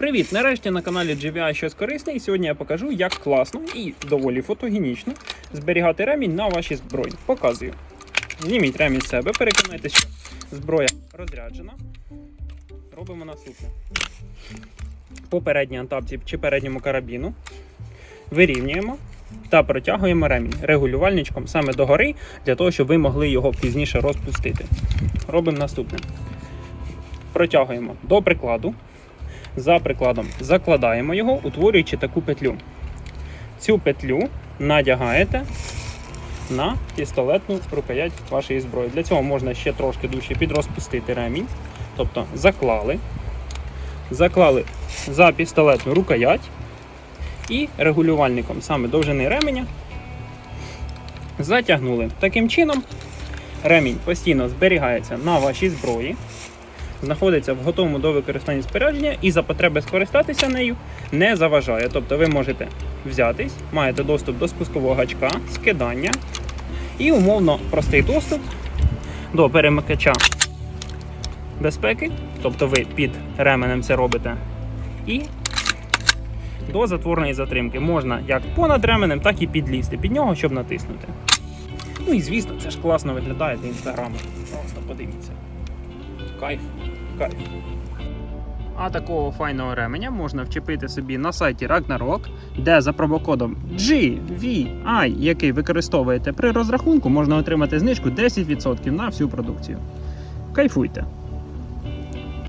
Привіт! Нарешті на каналі GVI щось корисне, і сьогодні я покажу, як класно і доволі фотогенічно зберігати ремінь на вашій зброї. Показую. Зніміть ремінь з себе, переконайтеся, що зброя розряджена. Робимо наступне. По передній антапці чи передньому карабіну вирівнюємо та протягуємо ремінь регулювальничком саме догори, для того, щоб ви могли його пізніше розпустити. Робимо наступне. Протягуємо до прикладу. За прикладом закладаємо його, утворюючи таку петлю. Цю петлю надягаєте на пістолетну рукоять вашої зброї. Для цього можна ще трошки дужче підрозпустити ремінь. Тобто заклали, заклали за пістолетну рукоять і регулювальником саме довжини ременя затягнули. Таким чином ремінь постійно зберігається на вашій зброї знаходиться в готовому до використання спорядження і за потреби скористатися нею не заважає. Тобто ви можете взятись, маєте доступ до спускового гачка, скидання і умовно простий доступ до перемикача безпеки, тобто ви під ременем це робите, і до затворної затримки можна як понад ременем, так і підлізти під нього, щоб натиснути. Ну і звісно, це ж класно виглядає для інстаграму. Просто подивіться. Кайф, кайф. А такого файного ременя можна вчепити собі на сайті Ragnarok, де за промокодом GVI, який використовуєте при розрахунку, можна отримати знижку 10% на всю продукцію. Кайфуйте!